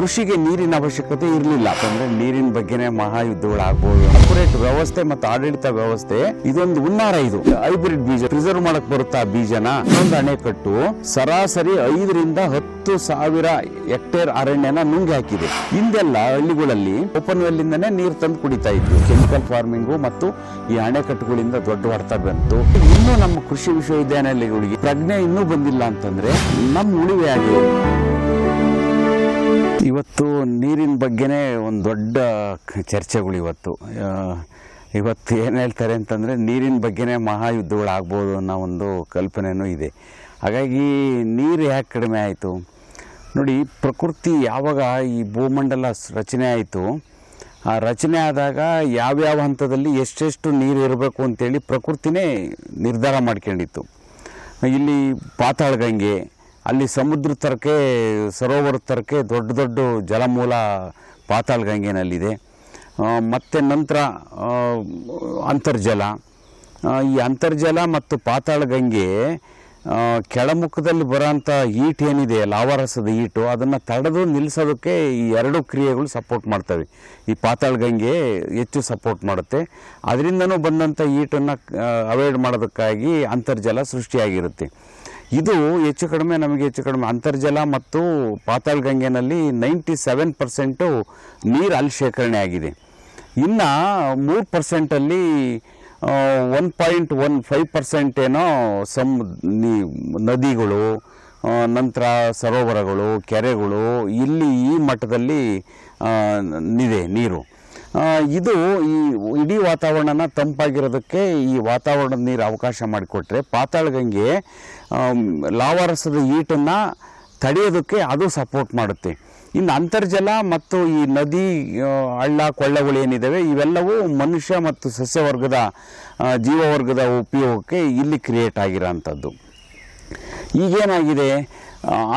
ಕೃಷಿಗೆ ನೀರಿನ ಅವಶ್ಯಕತೆ ಇರಲಿಲ್ಲ. ಯಾಕಂದ್ರೆ ನೀರಿನ ಬಗ್ಗೆನೇ ಮಹಾಯುದ್ಧಗಳು ಆಗ್ಬೋದು ಕಾರ್ಪೊರೇಟ್ ವ್ಯವಸ್ಥೆ ಮತ್ತು ಆಡಳಿತ ವ್ಯವಸ್ಥೆ, ಇದೊಂದು ಹುನ್ನಾರ ಇದು. ಹೈಬ್ರಿಡ್ ಬೀಜ ಪ್ರಿಸರ್ವ್ ಮಾಡಕ್ ಬರುತ್ತಾ ಬೀಜನ? ಒಂದು ಅಣೆಕಟ್ಟು ಸರಾಸರಿ ಐದರಿಂದ ಹತ್ತು ಸಾವಿರ ಹೆಕ್ಟೇರ್ ಅರಣ್ಯನ ನುಂಗಿ ಹಾಕಿದೆ. ಹಿಂದೆಲ್ಲ ಹಳ್ಳಿಗಳಲ್ಲಿ ಓಪನ್ ವೆಲ್ಲಿಂದನೇ ನೀರು ತಂದು ಕುಡಿತಾ ಇದ್ವಿ. ಕೆಮಿಕಲ್ ಫಾರ್ಮಿಂಗು ಮತ್ತು ಈ ಅಣೆಕಟ್ಟುಗಳಿಂದ ದೊಡ್ಡ ಹೊಡೆತ ಬಂತು. ಇನ್ನೂ ನಮ್ಮ ಕೃಷಿ ವಿಶ್ವವಿದ್ಯಾನಿಲಯಗಳಿಗೆ ಪ್ರಜ್ಞೆ ಇನ್ನೂ ಬಂದಿಲ್ಲ ಅಂತಂದ್ರೆ ನಮ್ಮ ಉಳಿವೆ ಆಗಿದೆ ಇವತ್ತು ನೀರಿನ ಬಗ್ಗೆನೇ ಒಂದು ದೊಡ್ಡ ಚರ್ಚೆಗಳು ಇವತ್ತು. ಇವತ್ತು ಏನು ಹೇಳ್ತಾರೆ ಅಂತಂದರೆ ನೀರಿನ ಬಗ್ಗೆನೇ ಮಹಾಯುದ್ಧಗಳು ಆಗ್ಬೋದು ಅನ್ನೋ ಒಂದು ಕಲ್ಪನೆಯೂ ಇದೆ. ಹಾಗಾಗಿ ನೀರು ಯಾಕೆ ಕಡಿಮೆ ಆಯಿತು? ನೋಡಿ, ಪ್ರಕೃತಿ ಯಾವಾಗ ಈ ಭೂಮಂಡಲ ರಚನೆ ಆಯಿತು, ಆ ರಚನೆ ಆದಾಗ ಯಾವ್ಯಾವ ಹಂತದಲ್ಲಿ ಎಷ್ಟೆಷ್ಟು ನೀರು ಇರಬೇಕು ಅಂತೇಳಿ ಪ್ರಕೃತಿನೇ ನಿರ್ಧಾರ ಮಾಡ್ಕೊಂಡಿತ್ತು. ಇಲ್ಲಿ ಪಾತಾಳ ಗಂಗೆ ಅಲ್ಲಿ ಸಮುದ್ರ ತರಕೆ ಸರೋವರ ತರಕೆ ದೊಡ್ಡ ದೊಡ್ಡ ಜಲಮೂಲ ಪಾತಾಳ ಗಂಗೆನಲ್ಲಿದೆ ಮತ್ತು ನಂತರ ಅಂತರ್ಜಲ. ಈ ಅಂತರ್ಜಲ ಮತ್ತು ಪಾತಾಳ ಗಂಗೆ ಕೆಳಮುಖದಲ್ಲಿ ಬರೋಂಥ ಈಟ್ ಏನಿದೆ, ಲಾವಾರಸದ ಈಟು, ಅದನ್ನು ತಡೆದು ನಿಲ್ಲಿಸೋದಕ್ಕೆ ಈ ಎರಡು ಕ್ರಿಯೆಗಳು ಸಪೋರ್ಟ್ ಮಾಡ್ತವೆ. ಈ ಪಾತಾಳ ಗಂಗೆ ಹೆಚ್ಚು ಸಪೋರ್ಟ್ ಮಾಡುತ್ತೆ. ಅದರಿಂದನೂ ಬಂದಂಥ ಈಟನ್ನು ಅವಾಯ್ಡ್ ಮಾಡೋದಕ್ಕಾಗಿ ಅಂತರ್ಜಲ ಸೃಷ್ಟಿಯಾಗಿರುತ್ತೆ. ಇದು ಹೆಚ್ಚು ಕಡಿಮೆ, ನಮಗೆ ಹೆಚ್ಚು ಕಡಿಮೆ. ಅಂತರ್ಜಲ ಮತ್ತು ಪಾತಾಳ್ ಗಂಗೆನಲ್ಲಿ ನೈಂಟಿ ಸೆವೆನ್ ಪರ್ಸೆಂಟು ನೀರು ಅಲ್ಲಿ ಶೇಖರಣೆ ಆಗಿದೆ. ಇನ್ನು ಮೂರು ಪರ್ಸೆಂಟಲ್ಲಿ one point one five percent ಏನೋ ಸಮ್ ನದಿಗಳು ನಂತರ ಸರೋವರಗಳು, ಕೆರೆಗಳು ಇಲ್ಲಿ ಈ ಮಟ್ಟದಲ್ಲಿ ಇದೆ ನೀರು. ಇದು ಈ ಇಡೀ ವಾತಾವರಣನ ತಂಪಾಗಿರೋದಕ್ಕೆ ಈ ವಾತಾವರಣದ ನೀರು ಅವಕಾಶ ಮಾಡಿಕೊಟ್ರೆ ಪಾತಾಳಗಂಗೆ ಲಾವಾರಸದ ಈಟನ್ನು ತಡೆಯೋದಕ್ಕೆ ಅದು ಸಪೋರ್ಟ್ ಮಾಡುತ್ತೆ. ಇನ್ನು ಅಂತರ್ಜಲ ಮತ್ತು ಈ ನದಿ ಹಳ್ಳ, ಕೊಳ್ಳಗಳು ಏನಿದ್ದಾವೆ ಇವೆಲ್ಲವೂ ಮನುಷ್ಯ ಮತ್ತು ಸಸ್ಯವರ್ಗದ ಜೀವವರ್ಗದ ಉಪಯೋಗಕ್ಕೆ ಇಲ್ಲಿ ಕ್ರಿಯೇಟ್ ಆಗಿರೋಂಥದ್ದು. ಈಗೇನಾಗಿದೆ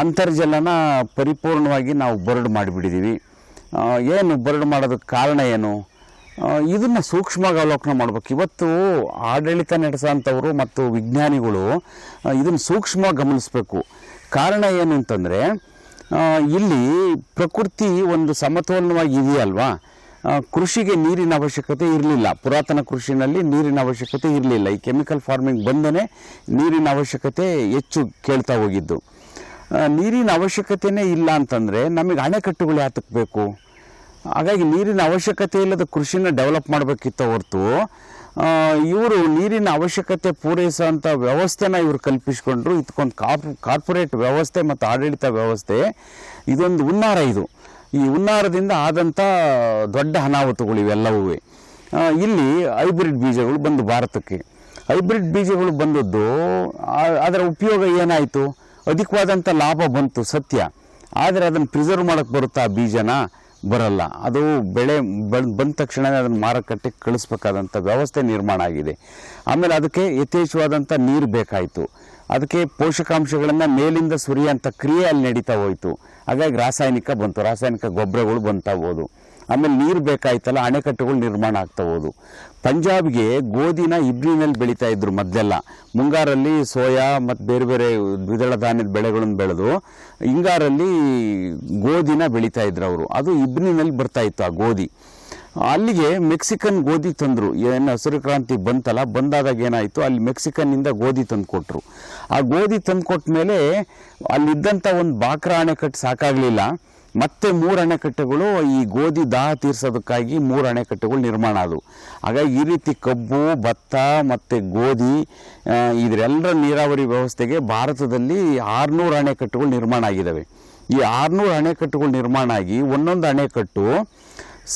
ಅಂತರ್ಜಲನ ಪರಿಪೂರ್ಣವಾಗಿ ನಾವು ಬರಡು ಮಾಡಿಬಿಟ್ಟಿದ್ದೀವಿ ಏನು ಬರಡು ಮಾಡೋದಕ್ಕೆ ಕಾರಣ ಏನು? ಇದನ್ನ ಸೂಕ್ಷ್ಮವಾಗಿ ಅವಲೋಕನ ಮಾಡ್ಬೇಕು. ಇವತ್ತು ಆಡಳಿತ ನಡೆಸೋಂಥವ್ರು ಮತ್ತು ವಿಜ್ಞಾನಿಗಳು ಇದನ್ನು ಇದನ್ನ ಸೂಕ್ಷ್ಮ ಗಮನಿಸಬೇಕು. ಕಾರಣ ಏನು ಅಂತಂದರೆ ಇಲ್ಲಿ ಪ್ರಕೃತಿ ಒಂದು ಸಮತೋಲನವಾಗಿ ಇದೆಯಲ್ವಾ? ಕೃಷಿಗೆ ನೀರಿನ ಅವಶ್ಯಕತೆ ಇರಲಿಲ್ಲ. ಪುರಾತನ ಕೃಷಿನಲ್ಲಿ ನೀರಿನ ಅವಶ್ಯಕತೆ ಇರಲಿಲ್ಲ. ಈ ಕೆಮಿಕಲ್ ಫಾರ್ಮಿಂಗ್ ಬಂದನೇ ನೀರಿನ ಅವಶ್ಯಕತೆ ಹೆಚ್ಚು ಕೇಳ್ತಾ ಹೋಗಿದ್ದು. ನೀರಿನ ಅವಶ್ಯಕತೆನೇ ಇಲ್ಲ ಅಂತಂದರೆ ನಮಗೆ ಅಣೆಕಟ್ಟುಗಳು ಯಾತಕ್ಕೆ ಬೇಕು ಹಾಗಾಗಿ ನೀರಿನ ಅವಶ್ಯಕತೆ ಇಲ್ಲದ ಕೃಷಿನ ಡೆವಲಪ್ ಮಾಡಬೇಕಿತ್ತು ಹೊರತು ಇವರು ನೀರಿನ ಅವಶ್ಯಕತೆ ಪೂರೈಸೋಂಥ ವ್ಯವಸ್ಥೆನ ಇವರು ಕಲ್ಪಿಸ್ಕೊಂಡ್ರು. ಇದಕ್ಕೊಂದು ಕಾರ್ಪ್, ಕಾರ್ಪೊರೇಟ್ ವ್ಯವಸ್ಥೆ ಮತ್ತು ಆಡಳಿತ ವ್ಯವಸ್ಥೆ, ಇದೊಂದು ಹುನ್ನಾರ ಇದು. ಈ ಹುನ್ನಾರದಿಂದ ಆದಂಥ ದೊಡ್ಡ ಅನಾಹುತಗಳು ಇವೆಲ್ಲವೂ ಇಲ್ಲಿ ಹೈಬ್ರಿಡ್ ಬೀಜಗಳು ಬಂದು ಭಾರತಕ್ಕೆ. ಹೈಬ್ರಿಡ್ ಬೀಜಗಳು ಬಂದದ್ದು ಅದರ ಉಪಯೋಗ ಏನಾಯಿತು? ಅಧಿಕವಾದಂಥ ಲಾಭ ಬಂತು ಸತ್ಯ. ಆದರೆ ಅದನ್ನು ಪ್ರಿಸರ್ವ್ ಮಾಡೋಕ್ಕೆ ಬರುತ್ತಾ ಆ ಬೀಜನ? ಬರಲ್ಲ. ಅದು ಬೆಳೆ ಬಂದ ತಕ್ಷಣವೇ ತಕ್ಷಣ ಅದನ್ನು ಮಾರುಕಟ್ಟೆಗೆ ಕಳಿಸ್ಬೇಕಾದಂಥ ವ್ಯವಸ್ಥೆ ನಿರ್ಮಾಣ ಆಗಿದೆ. ಆಮೇಲೆ ಅದಕ್ಕೆ ಯಥೇಚ್ಛವಾದಂಥ ನೀರು ಬೇಕಾಯಿತು. ಅದಕ್ಕೆ ಪೋಷಕಾಂಶಗಳನ್ನು ಮೇಲಿಂದ ಸುರಿಯೋಂಥ ಕ್ರಿಯೆ ಅಲ್ಲಿ ನಡೀತಾ ಹೋಯಿತು. ಹಾಗಾಗಿ ರಾಸಾಯನಿಕ ಬಂತು. ರಾಸಾಯನಿಕ ಗೊಬ್ಬರಗಳು ಬಂತಾ ಹೋದು. ಆಮೇಲೆ ನೀರು ಬೇಕಾಯ್ತಲ್ಲ, ಅಣೆಕಟ್ಟುಗಳು ನಿರ್ಮಾಣ ಆಗ್ತಾ ಹೋದು. ಪಂಜಾಬ್ಗೆ ಗೋಧಿನ ಇಬ್ರಿನಲ್ಲಿ ಬೆಳೀತಾ ಇದ್ರು ಮೊದಲೆಲ್ಲ. ಮುಂಗಾರಲ್ಲಿ ಸೋಯಾ ಮತ್ತು ಬೇರೆ ಬೇರೆ ದ್ವಿದಳ ಧಾನ್ಯದ ಬೆಳೆಗಳನ್ನು ಬೆಳೆದು, ಹಿಂಗಾರಲ್ಲಿ ಗೋಧಿನ ಬೆಳೀತಾ ಇದ್ರು ಅವರು. ಅದು ಇಬ್ರಿನಲ್ಲಿ ಬರ್ತಾ ಇತ್ತು ಆ ಗೋಧಿ. ಅಲ್ಲಿಗೆ ಮೆಕ್ಸಿಕನ್ ಗೋಧಿ ತಂದರು. ಏನು ಹಸಿರು ಕ್ರಾಂತಿ ಬಂತಲ್ಲ, ಬಂದಾದಾಗ ಏನಾಯಿತು, ಅಲ್ಲಿ ಮೆಕ್ಸಿಕನ್ನಿಂದ ಗೋಧಿ ತಂದು ಕೊಟ್ಟರು ಆ ಗೋಧಿ ತಂದು ಕೊಟ್ಟ ಮೇಲೆ ಅಲ್ಲಿದ್ದಂಥ ಒಂದು ಬಾಕ್ರ ಅಣೆಕಟ್ಟು ಸಾಕಾಗಲಿಲ್ಲ. ಮತ್ತೆ ಮೂರು ಅಣೆಕಟ್ಟೆಗಳು ಈ ಗೋಧಿ ದಾಹ ತೀರಿಸೋದಕ್ಕಾಗಿ ಮೂರು ಅಣೆಕಟ್ಟೆಗಳು ನಿರ್ಮಾಣ ಆದವು. ಹಾಗಾಗಿ ಈ ರೀತಿ ಕಬ್ಬು, ಭತ್ತ ಮತ್ತು ಗೋಧಿ ಇದರೆಲ್ಲರ ನೀರಾವರಿ ವ್ಯವಸ್ಥೆಗೆ ಭಾರತದಲ್ಲಿ ಆರುನೂರು ಅಣೆಕಟ್ಟುಗಳು ನಿರ್ಮಾಣ ಆಗಿದ್ದಾವೆ ಈ ಆರುನೂರು ಅಣೆಕಟ್ಟುಗಳು ನಿರ್ಮಾಣ ಆಗಿ ಒಂದೊಂದು ಅಣೆಕಟ್ಟು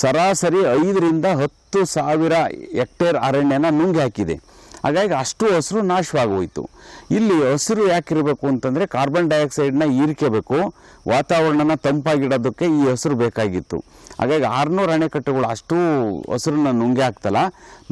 ಸರಾಸರಿ ಐದರಿಂದ ಹತ್ತು ಸಾವಿರ ಹೆಕ್ಟೇರ್ ಅರಣ್ಯನ ನುಂಗಿ ಹಾಕಿದೆ. ಹಾಗಾಗಿ ಅಷ್ಟು ಹಸಿರು ನಾಶವಾಗೋಯಿತು. ಇಲ್ಲಿ ಹಸಿರು ಯಾಕಿರಬೇಕು ಅಂತಂದರೆ ಕಾರ್ಬನ್ ಡೈಆಕ್ಸೈಡ್ನ ಹೀರಿಕೆಬೇಕು ವಾತಾವರಣನ ತಂಪಾಗಿಡೋದಕ್ಕೆ ಈ ಹಸಿರು ಬೇಕಾಗಿತ್ತು. ಹಾಗಾಗಿ ಆರುನೂರು ಅಣೆಕಟ್ಟುಗಳು ಅಷ್ಟು ಹಸಿರನ್ನ ನುಂಗಿ ಹಾಕ್ತಲ್ಲ,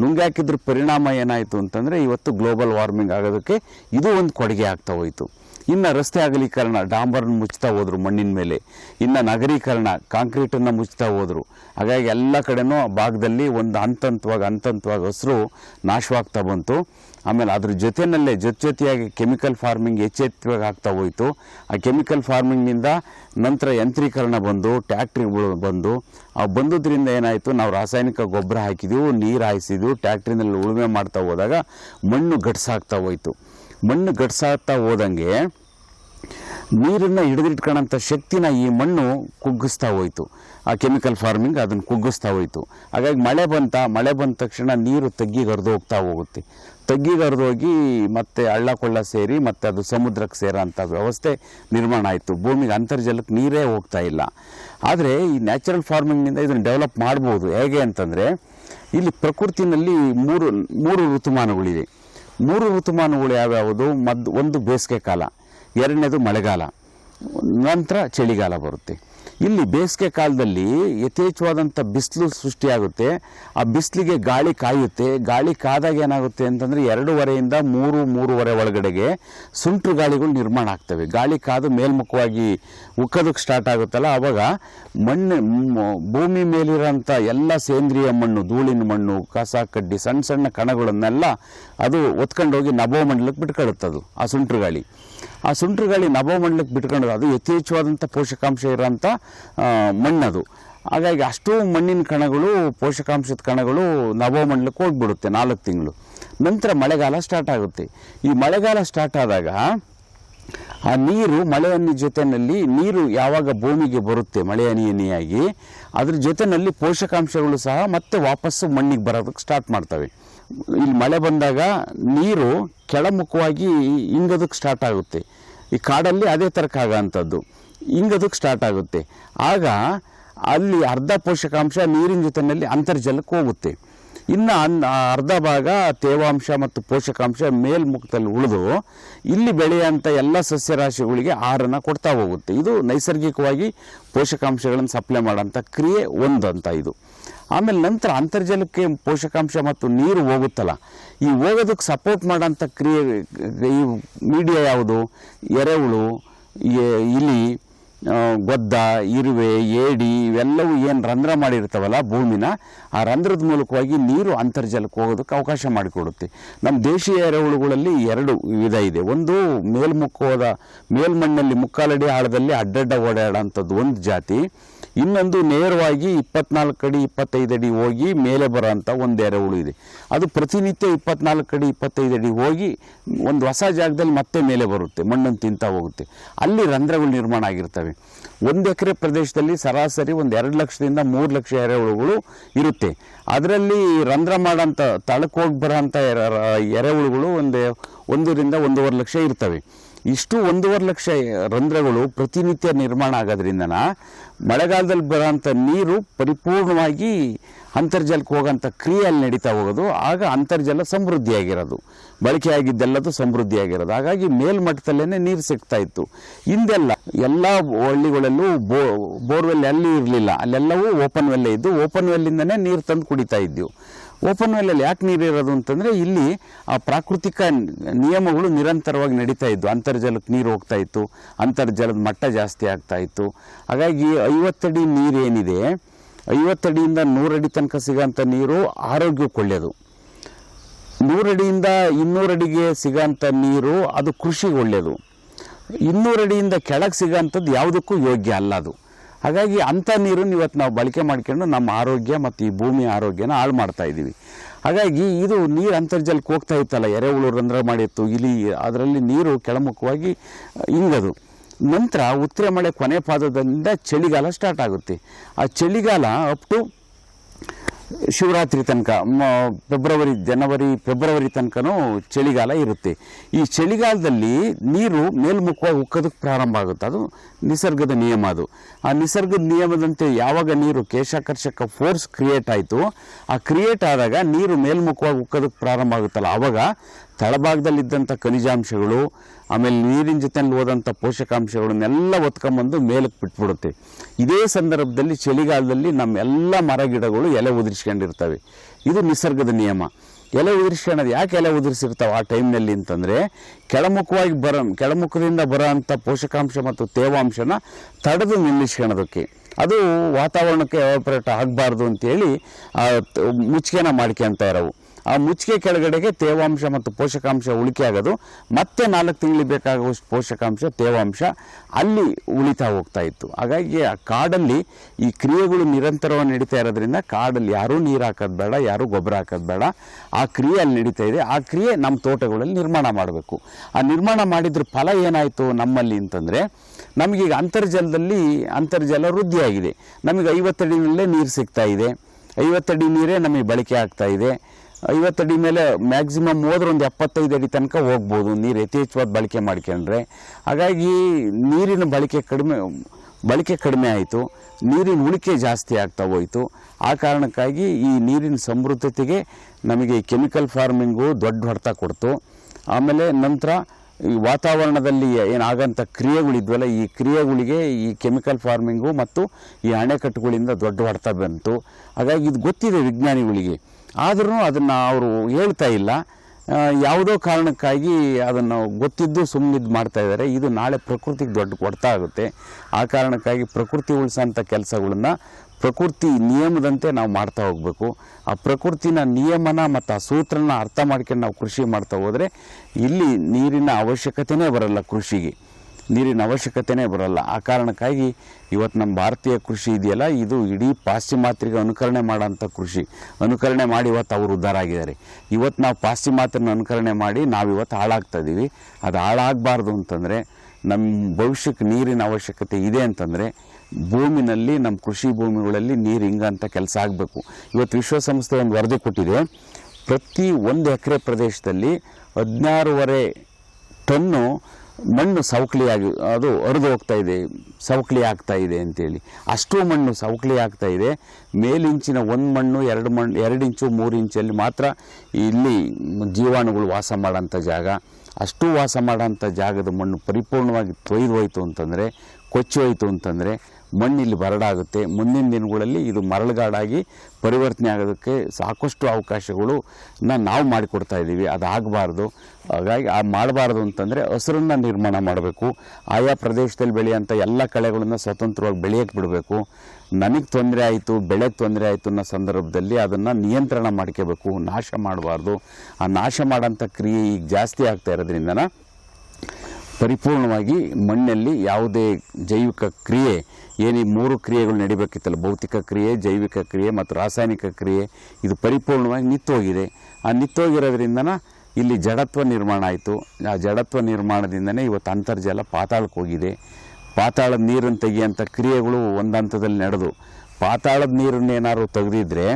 ನುಂಗಿ ಹಾಕಿದ್ರ ಪರಿಣಾಮ ಏನಾಯಿತು ಅಂತಂದರೆ ಇವತ್ತು ಗ್ಲೋಬಲ್ ವಾರ್ಮಿಂಗ್ ಆಗೋದಕ್ಕೆ ಇದು ಒಂದು ಕೊಡುಗೆ ಆಗ್ತಾ ಹೋಯಿತು. ಇನ್ನು ರಸ್ತೆ ಅಗಲೀಕರಣ ಡಾಂಬರ್ನ ಮುಚ್ತಾ ಹೋದರು ಮಣ್ಣಿನ ಮೇಲೆ. ಇನ್ನು ನಗರೀಕರಣ, ಕಾಂಕ್ರೀಟನ್ನು ಮುಚ್ತಾ ಹೋದರು. ಹಾಗಾಗಿ ಎಲ್ಲ ಕಡೆನೂ ಆ ಭಾಗದಲ್ಲಿ ಒಂದು ಹಂತ ಹಂತವಾಗಿ ಹಂತ ಹಸಿರು ನಾಶವಾಗ್ತಾ ಬಂತು. ಆಮೇಲೆ ಅದ್ರ ಜೊತೆಯಲ್ಲೇ ಜೊತೆ ಜೊತೆಯಾಗಿ ಕೆಮಿಕಲ್ ಫಾರ್ಮಿಂಗ್ ಹೆಚ್ಚೆತ್ತವಾಗಿ ಆಗ್ತಾ ಹೋಯಿತು. ಆ ಕೆಮಿಕಲ್ ಫಾರ್ಮಿಂಗ್ನಿಂದ ನಂತರ ಯಂತ್ರೀಕರಣ ಬಂದು, ಟ್ಯಾಕ್ಟ್ರಿಗಳು ಬಂದು. ಆ ಬಂದುದರಿಂದ ಏನಾಯಿತು, ನಾವು ರಾಸಾಯನಿಕ ಗೊಬ್ಬರ ಹಾಕಿದೆವು, ನೀರು ಹಾಯಿಸಿದ್ವು, ಟ್ಯಾಕ್ಟ್ರಿನಲ್ಲಿ ಉಳುಮೆ ಮಾಡ್ತಾ ಹೋದಾಗ ಮಣ್ಣು ಗಟ್ಸಾಗ್ತಾ ಹೋಯಿತು. ಮಣ್ಣು ಗಟ್ಸಾಗ್ತಾ ಹೋದಂಗೆ ನೀರನ್ನು ಹಿಡಿದಿಟ್ಕೊಳ್ಳೋಂಥ ಶಕ್ತಿನ ಈ ಮಣ್ಣು ಕುಗ್ಗಿಸ್ತಾ ಹೋಯಿತು. ಆ ಕೆಮಿಕಲ್ ಫಾರ್ಮಿಂಗ್ ಅದನ್ನು ಕುಗ್ಗಿಸ್ತಾ ಹೋಯಿತು. ಹಾಗಾಗಿ ಮಳೆ ಬಂತ, ಮಳೆ ಬಂದ ತಕ್ಷಣ ನೀರು ತಗ್ಗಿಗೆ ಹರಿದು ಹೋಗ್ತಾ ಹೋಗುತ್ತೆ. ತಗ್ಗಿಗೆ ಹೋಗಿ ಮತ್ತೆ ಹಳ್ಳ ಕೊಳ್ಳ ಸೇರಿ ಮತ್ತೆ ಅದು ಸಮುದ್ರಕ್ಕೆ ಸೇರೋಂಥ ವ್ಯವಸ್ಥೆ ನಿರ್ಮಾಣ ಆಯಿತು. ಭೂಮಿಗೆ ಅಂತರ್ಜಲಕ್ಕೆ ನೀರೇ ಹೋಗ್ತಾ ಇಲ್ಲ. ಆದರೆ ಈ ನ್ಯಾಚುರಲ್ ಫಾರ್ಮಿಂಗ್ನಿಂದ ಇದನ್ನು ಡೆವಲಪ್ ಮಾಡ್ಬೋದು. ಹೇಗೆ ಅಂತಂದರೆ, ಇಲ್ಲಿ ಪ್ರಕೃತಿನಲ್ಲಿ ಮೂರು ಮೂರು ಋತುಮಾನಗಳಿವೆ. ಮೂರು ಋತುಮಾನಗಳು ಯಾವ್ಯಾವುದು? ಮದ್ದು ಒಂದು ಬೇಸಿಗೆ ಕಾಲ ಎರಡನೇದು ಮಳೆಗಾಲ ನಂತರ ಚಳಿಗಾಲ ಬರುತ್ತೆ. ಇಲ್ಲಿ ಬೇಸಿಗೆ ಕಾಲದಲ್ಲಿ ಯಥೇಚ್ಛವಾದಂಥ ಬಿಸಿಲು ಸೃಷ್ಟಿಯಾಗುತ್ತೆ. ಆ ಬಿಸಿಲಿಗೆ ಗಾಳಿ ಕಾಯುತ್ತೆ. ಗಾಳಿ ಕಾದಾಗ ಏನಾಗುತ್ತೆ ಅಂತಂದರೆ ಎರಡೂವರೆಯಿಂದ ಮೂರು, ಮೂರುವರೆ ಒಳಗಡೆಗೆ ಸುಂಟ್ರು ಗಾಳಿಗಳು ನಿರ್ಮಾಣ ಆಗ್ತವೆ. ಗಾಳಿ ಕಾದು ಮೇಲ್ಮುಖವಾಗಿ ಉಕ್ಕೋದಕ್ಕೆ ಸ್ಟಾರ್ಟ್ ಆಗುತ್ತಲ್ಲ ಆವಾಗ ಮಣ್ಣು ಭೂಮಿ ಮೇಲಿರೋಂಥ ಎಲ್ಲ ಸೇಂದ್ರಿಯ ಮಣ್ಣು, ಧೂಳಿನ ಮಣ್ಣು, ಕಸ, ಕಡ್ಡಿ, ಸಣ್ಣ ಸಣ್ಣ ಕಣಗಳನ್ನೆಲ್ಲ ಅದು ಒತ್ಕೊಂಡೋಗಿ ನಭೋಮಂಡಲಕ್ಕೆ ಬಿಟ್ಕೊಳ್ಳುತ್ತದು ಆ ಸುಂಟ್ರು ಗಾಳಿ. ಆ ಸುಂಟ್ರಗಾಳಿ ನವಮಂಡಲಕ್ಕೆ ಬಿಟ್ಕೊಂಡು ಅದು ಯಥೇಚ್ಛವಾದಂಥ ಪೋಷಕಾಂಶ ಇರೋಂಥ ಮಣ್ಣದು. ಹಾಗಾಗಿ ಅಷ್ಟು ಮಣ್ಣಿನ ಕಣಗಳು, ಪೋಷಕಾಂಶದ ಕಣಗಳು ನಭೋಮಂಡಲಕ್ಕೆ ಹೋಗ್ಬಿಡುತ್ತೆ ನಾಲ್ಕು ತಿಂಗಳು. ನಂತರ ಮಳೆಗಾಲ ಸ್ಟಾರ್ಟ್ ಆಗುತ್ತೆ. ಈ ಮಳೆಗಾಲ ಸ್ಟಾರ್ಟ್ ಆದಾಗ ಆ ನೀರು ಮಳೆ ಹನಿ ಜೊತೆಯಲ್ಲಿ, ನೀರು ಯಾವಾಗ ಭೂಮಿಗೆ ಬರುತ್ತೆ ಮಳೆ ಹನಿ ಹನಿಯಾಗಿ, ಅದ್ರ ಜೊತೆಯಲ್ಲಿ ಪೋಷಕಾಂಶಗಳು ಸಹ ಮತ್ತೆ ವಾಪಸ್ಸು ಮಣ್ಣಿಗೆ ಬರೋದಕ್ಕೆ ಸ್ಟಾರ್ಟ್ ಮಾಡ್ತವೆ. ಇಲ್ಲಿ ಮಳೆ ಬಂದಾಗ ನೀರು ಕೆಳಮುಖವಾಗಿ ಇಂಗೋದಕ್ಕೆ ಸ್ಟಾರ್ಟ್ ಆಗುತ್ತೆ. ಈ ಕಾಡಲ್ಲಿ ಅದೇ ಥರಕ್ಕೆ ಹಿಂಗದಕ್ಕೆ ಸ್ಟಾರ್ಟ್ ಆಗುತ್ತೆ. ಆಗ ಅಲ್ಲಿ ಅರ್ಧ ಪೋಷಕಾಂಶ ನೀರಿನ ಜೊತೆಯಲ್ಲಿ ಅಂತರ್ಜಲಕ್ಕೆ ಹೋಗುತ್ತೆ. ಇನ್ನು ಅನ್ ಅರ್ಧ ಭಾಗ ತೇವಾಂಶ ಮತ್ತು ಪೋಷಕಾಂಶ ಮೇಲ್ಮುಖದಲ್ಲಿ ಉಳಿದು ಇಲ್ಲಿ ಬೆಳೆಯುವಂಥ ಎಲ್ಲ ಸಸ್ಯರಾಶಿಗಳಿಗೆ ಆಹಾರನ ಕೊಡ್ತಾ ಹೋಗುತ್ತೆ. ಇದು ನೈಸರ್ಗಿಕವಾಗಿ ಪೋಷಕಾಂಶಗಳನ್ನು ಸಪ್ಲೈ ಮಾಡೋಂಥ ಕ್ರಿಯೆ ಒಂದು ಅಂತ ಇದು. ಆಮೇಲೆ ನಂತರ ಅಂತರ್ಜಲಕ್ಕೆ ಪೋಷಕಾಂಶ ಮತ್ತು ನೀರು ಹೋಗುತ್ತಲ್ಲ, ಈ ಹೋಗೋದಕ್ಕೆ ಸಪೋರ್ಟ್ ಮಾಡೋಂಥ ಕ್ರಿಯೆ, ಈ ಮೀಡಿಯಾ ಯಾವುದು? ಎರೆಹುಳು ಇಲಿ ಗೊದ್ದ, ಇರುವೆ, ಏಡಿ ಇವೆಲ್ಲವೂ ಏನು ರಂಧ್ರ ಮಾಡಿರ್ತಾವಲ್ಲ ಭೂಮಿನ, ಆ ರಂಧ್ರದ ಮೂಲಕವಾಗಿ ನೀರು ಅಂತರ್ಜಲಕ್ಕೆ ಹೋಗೋದಕ್ಕೆ ಅವಕಾಶ ಮಾಡಿಕೊಡುತ್ತೆ. ನಮ್ಮ ದೇಶೀಯ ಎರೆಹುಳುಗಳಲ್ಲಿ ಎರಡು ವಿಧ ಇದೆ. ಒಂದು ಮೇಲ್ಮುಖವಾದ, ಮೇಲ್ಮಣ್ಣಲ್ಲಿ ಮುಕ್ಕಾಲಡಿ ಆಳದಲ್ಲಿ ಅಡ್ಡಡ್ಡ ಓಡಾಡೋಂಥದ್ದು ಒಂದು ಜಾತಿ. ಇನ್ನೊಂದು ನೇರವಾಗಿ ಇಪ್ಪತ್ನಾಲ್ಕು ಅಡಿ ಇಪ್ಪತ್ತೈದು ಅಡಿ ಹೋಗಿ ಮೇಲೆ ಬರೋಂಥ ಒಂದು ಎರೆಹುಳು ಇದೆ. ಅದು ಪ್ರತಿನಿತ್ಯ ಇಪ್ಪತ್ನಾಲ್ಕು ಅಡಿ ಇಪ್ಪತ್ತೈದು ಅಡಿ ಹೋಗಿ ಒಂದು ಹೊಸ ಜಾಗದಲ್ಲಿ ಮತ್ತೆ ಮೇಲೆ ಬರುತ್ತೆ, ಮಣ್ಣನ್ನು ತಿಂತಾ ಹೋಗುತ್ತೆ. ಅಲ್ಲಿ ರಂಧ್ರಗಳು ನಿರ್ಮಾಣ ಆಗಿರ್ತವೆ. ಒಂದು ಎಕರೆ ಪ್ರದೇಶದಲ್ಲಿ ಸರಾಸರಿ ಒಂದು ಎರಡು ಲಕ್ಷದಿಂದ ಮೂರು ಲಕ್ಷ ಎರೆಹುಳುಗಳು ಇರುತ್ತೆ. ಅದರಲ್ಲಿ ರಂಧ್ರ ಮಾಡೋಂಥ ತಳಕ್ಕೆ ಹೋಗಿ ಬರೋಂಥ ಎರೆಹುಳುಗಳು ಒಂದು, ಒಂದರಿಂದ ಒಂದೂವರೆ ಲಕ್ಷ ಇರ್ತವೆ. ಇಷ್ಟು ಒಂದೂವರೆ ಲಕ್ಷ ರಂಧ್ರಗಳು ಪ್ರತಿನಿತ್ಯ ನಿರ್ಮಾಣ ಆಗೋದ್ರಿಂದ ಮಳೆಗಾಲದಲ್ಲಿ ಬರೋಂಥ ನೀರು ಪರಿಪೂರ್ಣವಾಗಿ ಅಂತರ್ಜಲಕ್ಕೆ ಹೋಗೋಂಥ ಕ್ರಿಯೆಯಲ್ಲಿ ನಡೀತಾ ಹೋಗೋದು, ಆಗ ಅಂತರ್ಜಲ ಸಮೃದ್ಧಿಯಾಗಿರೋದು. ಬಳಕೆಯಾಗಿದ್ದೆಲ್ಲದು ಸಮೃದ್ಧಿಯಾಗಿರೋದು. ಹಾಗಾಗಿ ಮೇಲ್ಮಟ್ಟದಲ್ಲೇ ನೀರು ಸಿಗ್ತಾ ಇತ್ತು. ಹಿಂದೆಲ್ಲ ಎಲ್ಲ ಹಳ್ಳಿಗಳಲ್ಲೂ ಬೋ, ಬೋರ್ವೆಲ್ ಅಲ್ಲಿ ಇರಲಿಲ್ಲ. ಅಲ್ಲೆಲ್ಲವೂ ಓಪನ್ ವೆಲ್ಲೇ ಇದ್ದು ಓಪನ್ ವೆಲ್ಲಿಂದನೇ ನೀರು ತಂದು ಕುಡಿತಾ ಇದ್ದೆವು. ಓಪನ್ ವೆಲ್ಲಲ್ಲಿ ಯಾಕೆ ನೀರು ಇರೋದು ಅಂತಂದರೆ ಇಲ್ಲಿ ಆ ಪ್ರಾಕೃತಿಕ ನಿಯಮಗಳು ನಿರಂತರವಾಗಿ ನಡೀತಾ ಇದ್ದವು ಅಂತರ್ಜಲಕ್ಕೆ ನೀರು ಹೋಗ್ತಾ ಇತ್ತು. ಅಂತರ್ಜಲದ ಮಟ್ಟ ಜಾಸ್ತಿ ಆಗ್ತಾ ಇತ್ತು. ಹಾಗಾಗಿ ಐವತ್ತಡಿ ನೀರೇನಿದೆ ಐವತ್ತಡಿಯಿಂದ ನೂರಡಿ ತನಕ ಸಿಗೋಂಥ ನೀರು ಆರೋಗ್ಯಕ್ಕೆ ಒಳ್ಳೆಯದು ನೂರಡಿಯಿಂದ ಇನ್ನೂರಡಿಗೆ ಸಿಗೋಂಥ ನೀರು ಅದು ಕೃಷಿಗೆ ಒಳ್ಳೆಯದು ಇನ್ನೂರಡಿಯಿಂದ ಕೆಳಗೆ ಸಿಗೋಂಥದ್ದು ಯಾವುದಕ್ಕೂ ಯೋಗ್ಯ ಅಲ್ಲ ಅದು. ಹಾಗಾಗಿ ಅಂಥ ನೀರನ್ನು ಇವತ್ತು ನಾವು ಬಳಕೆ ಮಾಡ್ಕೊಂಡು ನಮ್ಮ ಆರೋಗ್ಯ ಮತ್ತು ಈ ಭೂಮಿಯ ಆರೋಗ್ಯನ ಹಾಳು ಮಾಡ್ತಾ ಇದ್ದೀವಿ. ಹಾಗಾಗಿ ಇದು ನೀರು ಅಂತರ್ಜಲಕ್ಕೆ ಹೋಗ್ತಾ ಇತ್ತಲ್ಲ, ಎರೆಹುಳು ರಂಧ್ರ ಮಾಡಿತ್ತು, ಇಲಿ ಅದರಲ್ಲಿ ನೀರು ಕೆಳಮುಖವಾಗಿ ಹಿಂಗದು ನಂತರ ಉತ್ತರ ಮಳೆ ಕೊನೆ ಪಾದದಿಂದ ಚಳಿಗಾಲ ಸ್ಟಾರ್ಟ್ ಆಗುತ್ತೆ. ಆ ಚಳಿಗಾಲ ಅಪ್ ಟು ಶಿವರಾತ್ರಿ ತನಕ ಫೆಬ್ರವರಿ, ಜನವರಿ, ಫೆಬ್ರವರಿ ತನಕನೂ ಚಳಿಗಾಲ ಇರುತ್ತೆ. ಈ ಚಳಿಗಾಲದಲ್ಲಿ ನೀರು ಮೇಲ್ಮುಖವಾಗಿ ಉಕ್ಕೋದಕ್ಕೆ ಪ್ರಾರಂಭ ಆಗುತ್ತೆ. ಅದು ನಿಸರ್ಗದ ನಿಯಮ ಅದು. ಆ ನಿಸರ್ಗದ ನಿಯಮದಂತೆ ಯಾವಾಗ ನೀರು ಕೇಶಾಕರ್ಷಕ ಫೋರ್ಸ್ ಕ್ರಿಯೇಟ್ ಆಯಿತು, ಆ ಕ್ರಿಯೇಟ್ ಆದಾಗ ನೀರು ಮೇಲ್ಮುಖವಾಗಿ ಉಕ್ಕೋದಕ್ಕೆ ಪ್ರಾರಂಭ ಆಗುತ್ತಲ್ಲ. ಆವಾಗ ತಳಭಾಗದಲ್ಲಿದ್ದಂಥ ಖನಿಜಾಂಶಗಳು, ಆಮೇಲೆ ನೀರಿನ ಜೊತೆಯಲ್ಲಿ ಹೋದಂಥ ಪೋಷಕಾಂಶಗಳನ್ನೆಲ್ಲ ಒತ್ಕೊಂಬಂದು ಮೇಲಕ್ಕೆ ಬಿಟ್ಬಿಡುತ್ತೆ. ಇದೇ ಸಂದರ್ಭದಲ್ಲಿ ಚಳಿಗಾಲದಲ್ಲಿ ನಮ್ಮ ಎಲ್ಲ ಮರ ಗಿಡಗಳು ಎಲೆ ಉದುರಿಸ್ಕೊಂಡಿರ್ತವೆ. ಇದು ನಿಸರ್ಗದ ನಿಯಮ. ಎಲೆ ಉದುರಿಸ್ಕೊಳ್ಳೋದು ಯಾಕೆ ಎಲೆ ಉದುರಿಸಿರ್ತಾವೆ ಆ ಟೈಮ್ನಲ್ಲಿ ಅಂತಂದರೆ, ಕೆಳಮುಖವಾಗಿ ಬರೋ, ಕೆಳಮುಖದಿಂದ ಬರೋ ಅಂಥ ಪೋಷಕಾಂಶ ಮತ್ತು ತೇವಾಂಶನ ತಡೆದು ನಿಲ್ಲಿಸ್ಕೊಳ್ಳೋದಕ್ಕೆ. ಅದು ವಾತಾವರಣಕ್ಕೆ ಎವಾಪರೇಟ್ ಆಗಬಾರ್ದು ಅಂತೇಳಿ ಮುಚ್ಚಿಗೆನ ಮಾಡ್ಕೊಳ್ತಾ ಇರೋವು. ಆ ಮುಚ್ಚಿಗೆ ಕೆಳಗಡೆಗೆ ತೇವಾಂಶ ಮತ್ತು ಪೋಷಕಾಂಶ ಉಳಿಕೆ ಆಗೋದು. ಮತ್ತೆ ನಾಲ್ಕು ತಿಂಗಳಿಗೆ ಬೇಕಾಗುವಷ್ಟು ಪೋಷಕಾಂಶ, ತೇವಾಂಶ ಅಲ್ಲಿ ಉಳಿತಾ ಹೋಗ್ತಾ ಇತ್ತು. ಹಾಗಾಗಿ ಆ ಕಾಡಲ್ಲಿ ಈ ಕ್ರಿಯೆಗಳು ನಿರಂತರವಾಗಿ ನಡೀತಾ ಇರೋದ್ರಿಂದ ಕಾಡಲ್ಲಿ ಯಾರೂ ನೀರು ಹಾಕೋದು ಬೇಡ, ಯಾರೂ ಗೊಬ್ಬರ ಹಾಕೋದು ಬೇಡ. ಆ ಕ್ರಿಯೆ ಅಲ್ಲಿ ನಡೀತಾ ಇದೆ. ಆ ಕ್ರಿಯೆ ನಮ್ಮ ತೋಟಗಳಲ್ಲಿ ನಿರ್ಮಾಣ ಮಾಡಬೇಕು. ಆ ನಿರ್ಮಾಣ ಮಾಡಿದ್ರ ಫಲ ಏನಾಯಿತು ನಮ್ಮಲ್ಲಿ ಅಂತಂದರೆ, ನಮಗೀಗ ಅಂತರ್ಜಲದಲ್ಲಿ ಅಂತರ್ಜಲ ವೃದ್ಧಿಯಾಗಿದೆ. ನಮಗೆ ಐವತ್ತಡಿನಲ್ಲೇ ನೀರು ಸಿಗ್ತಾ ಇದೆ. ಐವತ್ತಡಿ ನೀರೇ ನಮಗೆ ಬಳಕೆ ಆಗ್ತಾ ಇದೆ. ಐವತ್ತಡಿ ಮೇಲೆ ಮ್ಯಾಕ್ಸಿಮಮ್ ಹೋದ್ರೆ ಒಂದು ಎಪ್ಪತ್ತೈದು ಅಡಿ ತನಕ ಹೋಗ್ಬೋದು. ನೀರು ಯಥೇಚ್ಛವಾದ ಬಳಕೆ ಮಾಡ್ಕೊಂಡ್ರೆ. ಹಾಗಾಗಿ ನೀರಿನ ಬಳಕೆ ಕಡಿಮೆ ಬಳಕೆ ಕಡಿಮೆ ಆಯಿತು. ನೀರಿನ ಉಳಿಕೆ ಜಾಸ್ತಿ ಆಗ್ತಾ ಹೋಯಿತು. ಆ ಕಾರಣಕ್ಕಾಗಿ ಈ ನೀರಿನ ಸಮೃದ್ಧತೆಗೆ ನಮಗೆ ಕೆಮಿಕಲ್ ಫಾರ್ಮಿಂಗು ದೊಡ್ಡ ಹೊಡೆತ ಕೊಡ್ತು. ಆಮೇಲೆ ನಂತರ ಈ ವಾತಾವರಣದಲ್ಲಿ ಏನಾಗಂಥ ಕ್ರಿಯೆಗಳಿದ್ವಲ್ಲ, ಈ ಕ್ರಿಯೆಗಳಿಗೆ ಈ ಕೆಮಿಕಲ್ ಫಾರ್ಮಿಂಗು ಮತ್ತು ಈ ಅಣೆಕಟ್ಟುಗಳಿಂದ ದೊಡ್ಡ ಹೊಡೆತ ಬಂತು. ಹಾಗಾಗಿ ಇದು ಗೊತ್ತಿದೆ ವಿಜ್ಞಾನಿಗಳಿಗೆ. ಆದ್ರೂ ಅದನ್ನು ಅವರು ಹೇಳ್ತಾ ಇಲ್ಲ. ಯಾವುದೋ ಕಾರಣಕ್ಕಾಗಿ ಅದನ್ನು ಗೊತ್ತಿದ್ದು ಸುಮ್ಮನಿದ್ದು ಮಾಡ್ತಾ ಇದ್ದಾರೆ. ಇದು ನಾಳೆ ಪ್ರಕೃತಿಗೆ ದೊಡ್ಡ ಕೊಡ್ತಾ ಆಗುತ್ತೆ. ಆ ಕಾರಣಕ್ಕಾಗಿ ಪ್ರಕೃತಿ ಉಳಿಸೋಂಥ ಕೆಲಸಗಳನ್ನ ಪ್ರಕೃತಿ ನಿಯಮದಂತೆ ನಾವು ಮಾಡ್ತಾ ಹೋಗಬೇಕು. ಆ ಪ್ರಕೃತಿನ ನಿಯಮನ ಮತ್ತು ಆ ಸೂತ್ರನ ಅರ್ಥ ಮಾಡ್ಕೊಂಡು ನಾವು ಕೃಷಿ ಮಾಡ್ತಾ ಹೋದರೆ ಇಲ್ಲಿ ನೀರಿನ ಅವಶ್ಯಕತೆನೇ ಬರಲ್ಲ ಕೃಷಿಗೆ. ನೀರಿನ ಅವಶ್ಯಕತೆನೇ ಬರಲ್ಲ. ಆ ಕಾರಣಕ್ಕಾಗಿ ಇವತ್ತು ನಮ್ಮ ಭಾರತೀಯ ಕೃಷಿ ಇದೆಯಲ್ಲ, ಇದು ಇಡೀ ಪಾಶ್ಚಿಮಾತ್ಯರಿಗೆ ಅನುಕರಣೆ ಮಾಡೋಂಥ ಕೃಷಿ. ಅನುಕರಣೆ ಮಾಡಿ ಇವತ್ತು ಅವರು ಉದ್ಧಾರ ಆಗಿದ್ದಾರೆ. ಇವತ್ತು ನಾವು ಪಾಶ್ಚಿಮಾತ್ರನ ಅನುಕರಣೆ ಮಾಡಿ ನಾವು ಇವತ್ತು ಹಾಳಾಗ್ತಾ ಇದ್ದೀವಿ ಅದು ಹಾಳಾಗಬಾರ್ದು ಅಂತಂದರೆ ನಮ್ಮ ಭವಿಷ್ಯಕ್ಕೆ ನೀರಿನ ಅವಶ್ಯಕತೆ ಇದೆ ಅಂತಂದರೆ, ಭೂಮಿನಲ್ಲಿ ನಮ್ಮ ಕೃಷಿ ಭೂಮಿಗಳಲ್ಲಿ ನೀರು ಹಿಂಗಂತ ಕೆಲಸ ಆಗಬೇಕು. ಇವತ್ತು ವಿಶ್ವಸಂಸ್ಥೆ ಒಂದು ವರದಿ ಕೊಟ್ಟಿದೆ. ಪ್ರತಿ ಒಂದು ಎಕರೆ ಪ್ರದೇಶದಲ್ಲಿ ಹದಿನಾರೂವರೆ ಟನ್ನು ಮಣ್ಣು ಸವಕಳಿಯಾಗಿ, ಅದು ಹರಿದು ಹೋಗ್ತಾ ಇದೆ, ಸವಕಳಿ ಆಗ್ತಾ ಇದೆ ಅಂತೇಳಿ. ಅಷ್ಟು ಮಣ್ಣು ಸವಕಳಿ ಆಗ್ತಾ ಇದೆ. ಮೇಲಿಂಚಿನ ಒಂದು ಮಣ್ಣು, ಎರಡು ಮಣ್ಣು ಎರಡು ಇಂಚು, ಮೂರು ಇಂಚಲ್ಲಿ ಮಾತ್ರ ಇಲ್ಲಿ ಜೀವಾಣುಗಳು ವಾಸ ಮಾಡೋಂಥ ಜಾಗ. ಅಷ್ಟು ವಾಸ ಮಾಡೋಂಥ ಜಾಗದ ಮಣ್ಣು ಪರಿಪೂರ್ಣವಾಗಿ ತೊಯ್ದು ಹೋಯಿತು ಅಂತಂದರೆ, ಕೊಚ್ಚಿ ಹೋಯಿತು ಅಂತಂದರೆ ಮಣ್ಣಿಲ್ಲಿ ಬರಡಾಗುತ್ತೆ. ಮುಂದಿನ ದಿನಗಳಲ್ಲಿ ಇದು ಮರಳುಗಾಡಾಗಿ ಪರಿವರ್ತನೆ ಆಗೋದಕ್ಕೆ ಸಾಕಷ್ಟು ಅವಕಾಶಗಳು ನಾವು ಮಾಡಿಕೊಡ್ತಾ ಇದ್ದೀವಿ. ಅದಾಗಬಾರ್ದು. ಹಾಗಾಗಿ ಆ ಮಾಡಬಾರ್ದು ಅಂತಂದರೆ ಹಸಿರನ್ನ ನಿರ್ಮಾಣ ಮಾಡಬೇಕು. ಆಯಾ ಪ್ರದೇಶದಲ್ಲಿ ಬೆಳೆಯೋಂಥ ಎಲ್ಲ ಕಳೆಗಳನ್ನು ಸ್ವತಂತ್ರವಾಗಿ ಬೆಳೆಯಕ್ಕೆ ಬಿಡಬೇಕು. ನನಗೆ ತೊಂದರೆ ಆಯಿತು, ಬೆಳೆಗೆ ತೊಂದರೆ ಆಯಿತು ಅನ್ನೋ ಸಂದರ್ಭದಲ್ಲಿ ಅದನ್ನು ನಿಯಂತ್ರಣ ಮಾಡ್ಕೋಬೇಕು. ನಾಶ ಮಾಡಬಾರ್ದು. ಆ ನಾಶ ಮಾಡೋಂಥ ಕ್ರಿಯೆ ಈಗ ಜಾಸ್ತಿ ಆಗ್ತಾ ಇರೋದ್ರಿಂದ ಪರಿಪೂರ್ಣವಾಗಿ ಮಣ್ಣಲ್ಲಿ ಯಾವುದೇ ಜೈವಿಕ ಕ್ರಿಯೆ ಏನು ಈ ಮೂರು ಕ್ರಿಯೆಗಳು ನಡಿಬೇಕಿತ್ತಲ್ಲ? ಭೌತಿಕ ಕ್ರಿಯೆ, ಜೈವಿಕ ಕ್ರಿಯೆ ಮತ್ತು ರಾಸಾಯನಿಕ ಕ್ರಿಯೆ, ಇದು ಪರಿಪೂರ್ಣವಾಗಿ ನಿತ್ತೋಗಿದೆ ಆ ನಿತ್ತೋಗಿರೋದ್ರಿಂದನ ಇಲ್ಲಿ ಜಡತ್ವ ನಿರ್ಮಾಣ ಆಯಿತು. ಆ ಜಡತ್ವ ನಿರ್ಮಾಣದಿಂದನೇ ಇವತ್ತು ಅಂತರ್ಜಲ ಪಾತಾಳಕ್ಕೆ ಹೋಗಿದೆ. ಪಾತಾಳದ ನೀರನ್ನು ತೆಗೆಯೋಂಥ ಕ್ರಿಯೆಗಳು ಒಂದು ಹಂತದಲ್ಲಿ ನಡೆದು, ಪಾತಾಳದ ನೀರನ್ನು ಏನಾದ್ರು ತೆಗೆದಿದ್ರೆ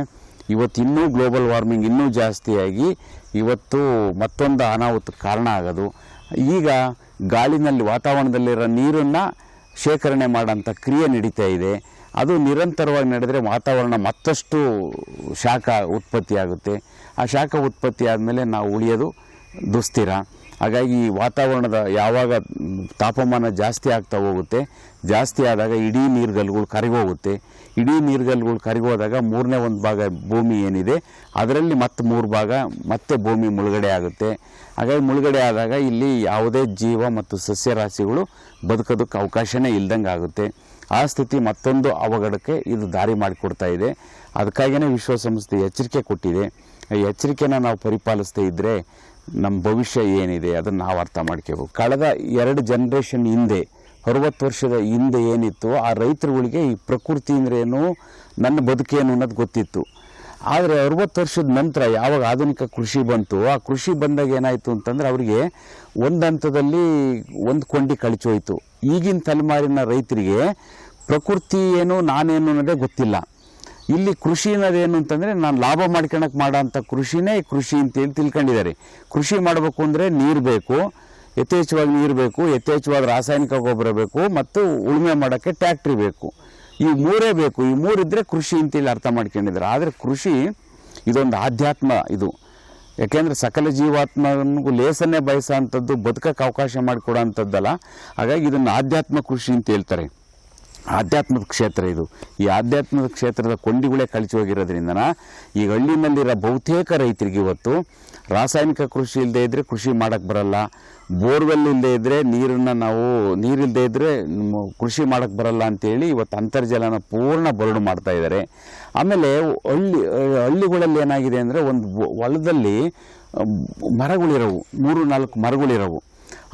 ಇವತ್ತು ಇನ್ನೂ ಗ್ಲೋಬಲ್ ವಾರ್ಮಿಂಗ್ ಇನ್ನೂ ಜಾಸ್ತಿಯಾಗಿ ಇವತ್ತು ಮತ್ತೊಂದು ಅನಾಹುತಕ್ಕೆ ಕಾರಣ ಆಗೋದು. ಈಗ ಗಾಳಿನಲ್ಲಿ ವಾತಾವರಣದಲ್ಲಿರೋ ನೀರನ್ನು ಶೇಖರಣೆ ಮಾಡೋಂಥ ಕ್ರಿಯೆ ನಡೀತಾ ಇದೆ. ಅದು ನಿರಂತರವಾಗಿ ನಡೆದರೆ ವಾತಾವರಣ ಮತ್ತಷ್ಟು ಶಾಖ ಉತ್ಪತ್ತಿಯಾಗುತ್ತೆ ಆ ಶಾಖ ಉತ್ಪತ್ತಿ ಆದಮೇಲೆ ನಾವು ಉಳಿಯೋದು ದುಸ್ಥಿರ. ಹಾಗಾಗಿ ಈ ವಾತಾವರಣದ ಯಾವಾಗ ತಾಪಮಾನ ಜಾಸ್ತಿ ಆಗ್ತಾ ಹೋಗುತ್ತೆ, ಜಾಸ್ತಿ ಆದಾಗ ಇಡೀ ನೀರ್ಗಲ್ಗಳು ಕರಗೋಗುತ್ತೆ ಇಡೀ ನೀರ್ಗಲ್ಗಳು ಕರಗೋದಾಗ ಮೂರನೇ ಒಂದು ಭಾಗ ಭೂಮಿ ಏನಿದೆ, ಅದರಲ್ಲಿ ಮತ್ತೆ ಮೂರು ಭಾಗ ಮತ್ತೆ ಭೂಮಿ ಮುಳುಗಡೆ ಆಗುತ್ತೆ. ಹಾಗಾಗಿ ಮುಳುಗಡೆ ಆದಾಗ ಇಲ್ಲಿ ಯಾವುದೇ ಜೀವ ಮತ್ತು ಸಸ್ಯರಾಶಿಗಳು ಬದುಕೋದಕ್ಕೆ ಅವಕಾಶನೇ ಇಲ್ದಂಗೆ ಆಗುತ್ತೆ. ಆ ಸ್ಥಿತಿ ಮತ್ತೊಂದು ಅವಘಡಕ್ಕೆ ಇದು ದಾರಿ ಮಾಡಿಕೊಡ್ತಾ ಇದೆ. ಅದಕ್ಕಾಗಿಯೇ ವಿಶ್ವಸಂಸ್ಥೆ ಎಚ್ಚರಿಕೆ ಕೊಟ್ಟಿದೆ. ಎಚ್ಚರಿಕೆನ ನಾವು ಪರಿಪಾಲಿಸ್ತಾ ಇದ್ದರೆ ನಮ್ಮ ಭವಿಷ್ಯ ಏನಿದೆ ಅದನ್ನು ನಾವು ಅರ್ಥ ಮಾಡ್ಕೋಬೇಕು. ಕಳೆದ ಎರಡು ಜನ್ರೇಷನ್ ಹಿಂದೆ ಅರವತ್ತು ವರ್ಷದ ಹಿಂದೆ ಏನಿತ್ತು, ಆ ರೈತರುಗಳಿಗೆ ಈ ಪ್ರಕೃತಿ ಅಂದ್ರೇನು ನನ್ನ ಬದುಕೇನು ಅನ್ನೋದು ಗೊತ್ತಿತ್ತು. ಆದರೆ ಅರವತ್ತು ವರ್ಷದ ನಂತರ ಯಾವಾಗ ಆಧುನಿಕ ಕೃಷಿ ಬಂತು, ಆ ಕೃಷಿ ಬಂದಾಗ ಏನಾಯಿತು ಅಂತಂದರೆ ಅವರಿಗೆ ಒಂದು ಹಂತದಲ್ಲಿ ಒಂದು ಕೊಂಡಿ ಕಳಚೋಯ್ತು. ಈಗಿನ ತಲೆಮಾರಿನ ರೈತರಿಗೆ ಪ್ರಕೃತಿ ಏನು, ನಾನೇನು ಅನ್ನೋದೇ ಗೊತ್ತಿಲ್ಲ. ಇಲ್ಲಿ ಕೃಷಿ ಅನ್ನೋದೇನು ಅಂತಂದರೆ, ನಾನು ಲಾಭ ಮಾಡ್ಕೊಳಕ್ಕೆ ಮಾಡೋಂಥ ಕೃಷಿನೇ ಕೃಷಿ ಅಂತೇಳಿ ತಿಳ್ಕೊಂಡಿದ್ದಾರೆ. ಕೃಷಿ ಮಾಡಬೇಕು ಅಂದರೆ ನೀರು ಬೇಕು ಯಥೇಚ್ಛವಾಗಿ ನೀರು ಬೇಕು ಯಥೇಚ್ಛವಾಗಿ ರಾಸಾಯನಿಕ ಗೊಬ್ಬರ ಬೇಕು, ಮತ್ತು ಉಳುಮೆ ಮಾಡೋಕ್ಕೆ ಟ್ಯಾಕ್ಟ್ರಿ ಬೇಕು. ಈ ಮೂರೇ ಬೇಕು. ಈ ಮೂರಿದ್ರೆ ಕೃಷಿ ಅಂತೇಳಿ ಅರ್ಥ ಮಾಡ್ಕೊಂಡಿದ್ದಾರೆ. ಆದರೆ ಕೃಷಿ ಇದೊಂದು ಆಧ್ಯಾತ್ಮ ಇದು. ಯಾಕೆಂದರೆ ಸಕಲ ಜೀವಾತ್ಮನಿಗೂ ಲೇಸನ್ನೇ ಬಯಸೋ ಅಂಥದ್ದು, ಬದುಕಕ್ಕೆ ಅವಕಾಶ ಮಾಡಿಕೊಡೋ ಅಂಥದ್ದಲ್ಲ. ಹಾಗಾಗಿ ಇದನ್ನು ಆಧ್ಯಾತ್ಮ ಕೃಷಿ ಅಂತ ಹೇಳ್ತಾರೆ. ಆಧ್ಯಾತ್ಮದ ಕ್ಷೇತ್ರ ಇದು. ಈ ಆಧ್ಯಾತ್ಮದ ಕ್ಷೇತ್ರದ ಕೊಂಡಿಗಳೇ ಕಳಚಿ ಹೋಗಿರೋದ್ರಿಂದ ಈ ಹಳ್ಳಿನಲ್ಲಿರೋ ಬಹುತೇಕ ರೈತರಿಗೆ ಇವತ್ತು ರಾಸಾಯನಿಕ ಕೃಷಿ ಇಲ್ಲದೆ ಇದ್ದರೆ ಕೃಷಿ ಮಾಡೋಕ್ಕೆ ಬರಲ್ಲ. ಬೋರ್ವೆಲ್ ಇಲ್ಲದೆ ಇದ್ದರೆ ನೀರನ್ನು ನಾವು ನೀರಿಲ್ಲದೆ ಇದ್ದರೆ ಕೃಷಿ ಮಾಡೋಕ್ಕೆ ಬರಲ್ಲ ಅಂತೇಳಿ ಇವತ್ತು ಅಂತರ್ಜಲನ ಪೂರ್ಣ ಬರಡು ಮಾಡ್ತಾ ಇದ್ದಾರೆ ಆಮೇಲೆ ಹಳ್ಳಿ, ಹಳ್ಳಿಗಳಲ್ಲಿ ಏನಾಗಿದೆ ಅಂದರೆ ಒಂದು ಹೊಲದಲ್ಲಿ ಮರಗಳಿರೋವು. ಮೂರು ನಾಲ್ಕು ಮರಗಳಿರವು.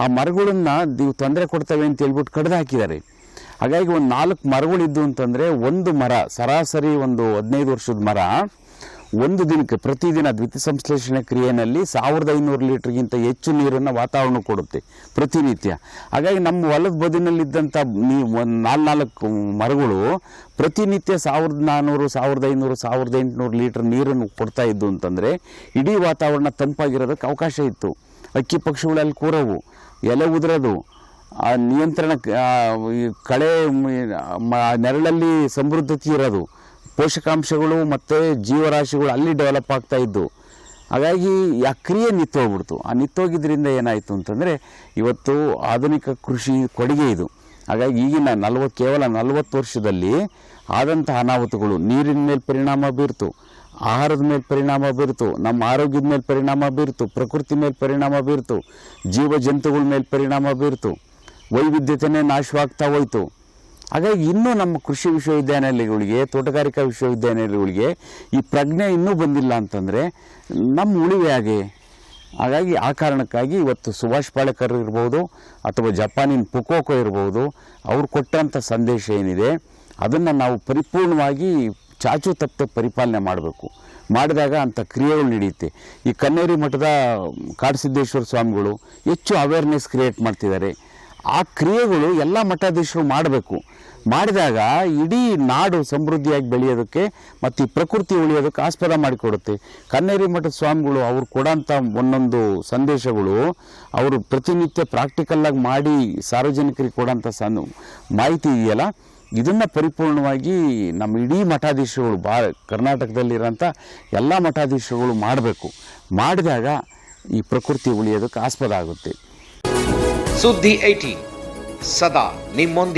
ಆ ಮರಗಳನ್ನ ನೀವು ತೊಂದರೆ ಕೊಡ್ತವೆ ಅಂತ ಹೇಳ್ಬಿಟ್ಟು ಕಡ್ದು ಹಾಕಿದ್ದಾರೆ. ಹಾಗಾಗಿ ಒಂದು ನಾಲ್ಕು ಮರಗಳಿದ್ದು ಅಂತಂದರೆ ಒಂದು ಮರ, ಸರಾಸರಿ ಒಂದು ಹದಿನೈದು ವರ್ಷದ ಮರ. ಒಂದು ದಿನಕ್ಕೆ, ಪ್ರತಿದಿನ ದ್ವಿತೀಯ ಸಂಶ್ಲೇಷಣೆ ಕ್ರಿಯೆಯಲ್ಲಿ ಸಾವಿರದ ಐನೂರು ಲೀಟ್ರ್ಗಿಂತ ಹೆಚ್ಚು ನೀರನ್ನು ವಾತಾವರಣ ಕೊಡುತ್ತೆ ಪ್ರತಿನಿತ್ಯ. ಹಾಗಾಗಿ ನಮ್ಮ ಹೊಲದ ಬದಿನಲ್ಲಿದ್ದಂಥ ನೀ, ಒಂದು ನಾಲ್ಕು ನಾಲ್ಕು ಮರಗಳು ಪ್ರತಿನಿತ್ಯ ಸಾವಿರದ ನಾನ್ನೂರು ಸಾವಿರದ ಐನೂರು, ಸಾವಿರದ ಎಂಟುನೂರು ಲೀಟ್ರ್ ನೀರನ್ನು ಕೊಡ್ತಾ ಇದ್ದು ಅಂತಂದರೆ ಇಡೀ ವಾತಾವರಣ ತಂಪಾಗಿರೋದಕ್ಕೆ ಅವಕಾಶ ಇತ್ತು. ಅಕ್ಕಿ ಪಕ್ಷಿಗಳಲ್ಲಿ ಕೂರವು, ಎಲೆ ಉದುರೋದು ಆ ನಿಯಂತ್ರಣ ಕಳೆ ನೆರಳಲ್ಲಿ ಸಮೃದ್ಧತೆ ಇರೋದು ಪೋಷಕಾಂಶಗಳು ಮತ್ತು ಜೀವರಾಶಿಗಳು ಅಲ್ಲಿ ಡೆವಲಪ್ ಆಗ್ತಾ ಇದ್ದು. ಹಾಗಾಗಿ ಆ ಕ್ರಿಯೆ ನಿಂತೋಗ್ಬಿಡ್ತು ಆ ನಿತ್ತೋಗಿದ್ದರಿಂದ ಏನಾಯಿತು ಅಂತಂದರೆ ಇವತ್ತು ಆಧುನಿಕ ಕೃಷಿ ಕೊಡುಗೆ ಇದು. ಹಾಗಾಗಿ ಈಗಿನ ನಲವತ್ತು ಕೇವಲ ನಲವತ್ತು ವರ್ಷದಲ್ಲಿ ಆದಂಥ ಅನಾಹುತಗಳು, ನೀರಿನ ಮೇಲೆ ಪರಿಣಾಮ ಬೀರ್ತು, ಆಹಾರದ ಮೇಲೆ ಪರಿಣಾಮ ಬೀರ್ತು, ನಮ್ಮ ಆರೋಗ್ಯದ ಮೇಲೆ ಪರಿಣಾಮ ಬೀರ್ತು, ಪ್ರಕೃತಿ ಮೇಲೆ ಪರಿಣಾಮ ಬೀರ್ತು ಜೀವ ಜಂತುಗಳ ಮೇಲೆ ಪರಿಣಾಮ ಬೀರ್ತು. ವೈವಿಧ್ಯತೆನೇ ನಾಶವಾಗ್ತಾ ಹೋಯಿತು. ಹಾಗಾಗಿ ಇನ್ನೂ ನಮ್ಮ ಕೃಷಿ ವಿಶ್ವವಿದ್ಯಾನಿಲಯಗಳಿಗೆ, ತೋಟಗಾರಿಕಾ ವಿಶ್ವವಿದ್ಯಾನಿಲಯಗಳಿಗೆ ಈ ಪ್ರಜ್ಞೆ ಇನ್ನೂ ಬಂದಿಲ್ಲ ಅಂತಂದರೆ ನಮ್ಮ ಉಳಿವೆ ಹಾಗೆ. ಹಾಗಾಗಿ ಆ ಕಾರಣಕ್ಕಾಗಿ ಇವತ್ತು ಸುಭಾಷ್ ಪಾಳೇಕರ್ ಇರ್ಬೋದು ಅಥವಾ ಜಪಾನಿನ ಪುಕೋಕೋ ಇರ್ಬೋದು, ಅವ್ರು ಕೊಟ್ಟಂಥ ಸಂದೇಶ ಏನಿದೆ, ಅದನ್ನು ನಾವು ಪರಿಪೂರ್ಣವಾಗಿ ಚಾಚು ತಪ್ಪದೆ ಪರಿಪಾಲನೆ ಮಾಡಬೇಕು. ಮಾಡಿದಾಗ ಅಂಥ ಕ್ರಿಯೆಗಳು ನಡೆಯುತ್ತೆ. ಈ ಕನ್ನೇರಿ ಮಠದ ಕಾಡಸಿದ್ದೇಶ್ವರ ಸ್ವಾಮಿಗಳು ಹೆಚ್ಚು ಅವೇರ್ನೆಸ್ ಕ್ರಿಯೇಟ್ ಮಾಡ್ತಿದ್ದಾರೆ. ಆ ಕ್ರಿಯೆಗಳು ಎಲ್ಲ ಮಠಾಧೀಶರು ಮಾಡಬೇಕು. ಮಾಡಿದಾಗ ಇಡೀ ನಾಡು ಸಮೃದ್ಧಿಯಾಗಿ ಬೆಳೆಯೋದಕ್ಕೆ ಮತ್ತು ಈ ಪ್ರಕೃತಿ ಉಳಿಯೋದಕ್ಕೆ ಆಸ್ಪದ ಮಾಡಿಕೊಡುತ್ತೆ. ಕನ್ನೇರಿ ಮಠದ ಸ್ವಾಮಿಗಳು ಅವ್ರು ಕೊಡೋಂಥ ಒಂದೊಂದು ಸಂದೇಶಗಳು ಅವರು ಪ್ರತಿನಿತ್ಯ ಪ್ರಾಕ್ಟಿಕಲ್ಲಾಗಿ ಮಾಡಿ ಸಾರ್ವಜನಿಕರಿಗೆ ಕೊಡೋಂಥ ಸನ್, ಮಾಹಿತಿ ಇದೆಯಲ್ಲ? ಇದನ್ನು ಪರಿಪೂರ್ಣವಾಗಿ ನಮ್ಮ ಇಡೀ ಮಠಾಧೀಶರುಗಳು ಬಾ, ಕರ್ನಾಟಕದಲ್ಲಿರೋಂಥ ಎಲ್ಲ ಮಠಾಧೀಶರುಗಳು ಮಾಡಬೇಕು. ಮಾಡಿದಾಗ ಈ ಪ್ರಕೃತಿ ಉಳಿಯೋದಕ್ಕೆ ಆಸ್ಪದ ಆಗುತ್ತೆ. सुद्धि 80 सदा निम्न